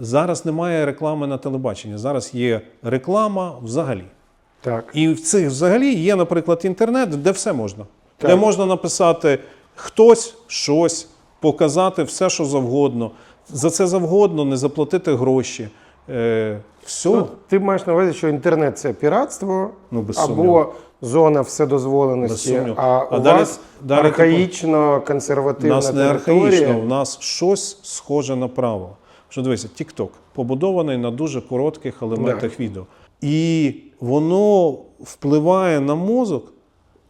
Зараз немає реклами на телебаченні. Зараз є реклама взагалі. Так. І в цих взагалі є, наприклад, інтернет, де все можна. Так. Де можна написати хтось, щось, показати все, що завгодно. За це завгодно не заплатити гроші. Е, все. Ну, ти маєш на увазі, що інтернет це піратство Ну, без або зона Без вседозволеності, сумніву. а, А у далі- вас далі архаїчно У нас не архаїчно, у нас щось схоже на право. Що дивися, TikTok побудований на дуже коротких елементах відео. І воно впливає на мозок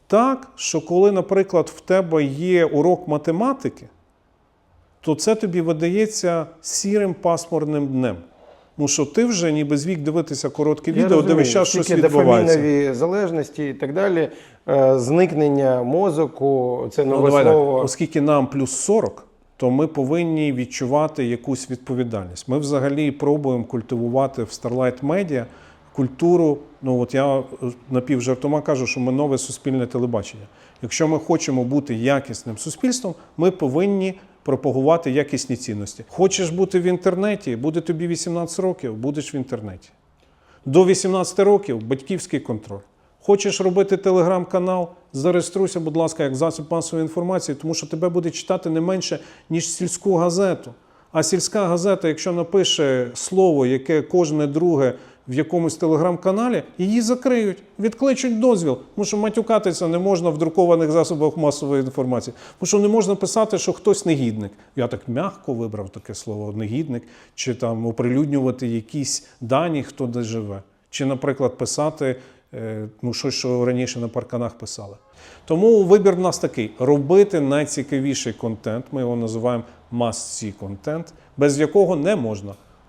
так, що коли, наприклад, в тебе є урок математики, то це тобі видається сірим пасмурним днем. Ну що ти вже ніби звік дивитися коротке Я відео, де весь час щось відбувається. дофамінові залежності і так далі, е, зникнення мозоку, це Ну, нове так. слово. Оскільки нам плюс 40, то ми повинні відчувати якусь відповідальність. Ми взагалі пробуємо культивувати в Starlight Media культуру. Ну от я е, напівжартома кажу, що ми нове суспільне телебачення. Якщо ми хочемо бути якісним суспільством, ми повинні пропагувати якісні цінності. Хочеш бути в інтернеті, буде тобі 18 років, будеш в інтернеті. До 18 років батьківський контроль. Хочеш робити телеграм-канал, зареєструйся, будь ласка, як засіб масової інформації, тому що тебе буде читати не менше, ніж сільську газету. А сільська газета, якщо напише слово, яке кожне друге в якомусь телеграм-каналі, її закриють, відкличуть дозвіл. Тому що матюкатися не можна в друкованих засобах масової інформації. Тому що не можна писати, що хтось негідник. Я так м'яко вибрав таке слово негідник, чи там оприлюднювати якісь дані, хто де живе. Чи, наприклад, писати ну, щось, що раніше на парканах писали. Тому вибір в нас такий: робити найцікавіший контент. Ми його називаємо must-see контент, без якого не можна